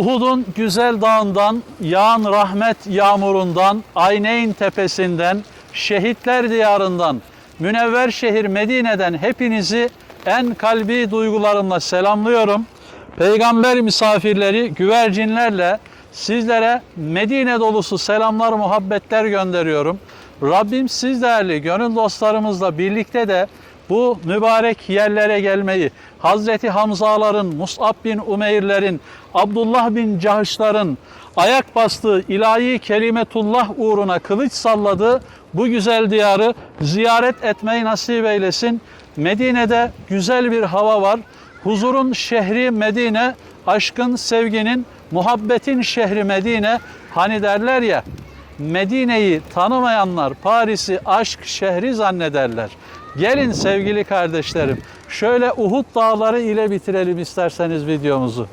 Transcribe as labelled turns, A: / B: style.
A: Uhud'un güzel dağından, yağan rahmet yağmurundan, Ayneyn tepesinden, şehitler diyarından, münevver şehir Medine'den hepinizi en kalbi duygularımla selamlıyorum. Peygamber misafirleri güvercinlerle sizlere Medine dolusu selamlar, muhabbetler gönderiyorum. Rabbim siz değerli gönül dostlarımızla birlikte de bu mübarek yerlere gelmeyi, Hazreti Hamzaların, Mus'ab bin Umeyr'lerin, Abdullah bin Cahş'ların ayak bastığı ilahi kelimetullah uğruna kılıç salladığı bu güzel diyarı ziyaret etmeyi nasip eylesin. Medine'de güzel bir hava var. Huzurun şehri Medine, aşkın, sevginin, muhabbetin şehri Medine. Hani derler ya, Medine'yi tanımayanlar Paris'i aşk şehri zannederler. Gelin sevgili kardeşlerim, şöyle Uhud dağları ile bitirelim isterseniz videomuzu.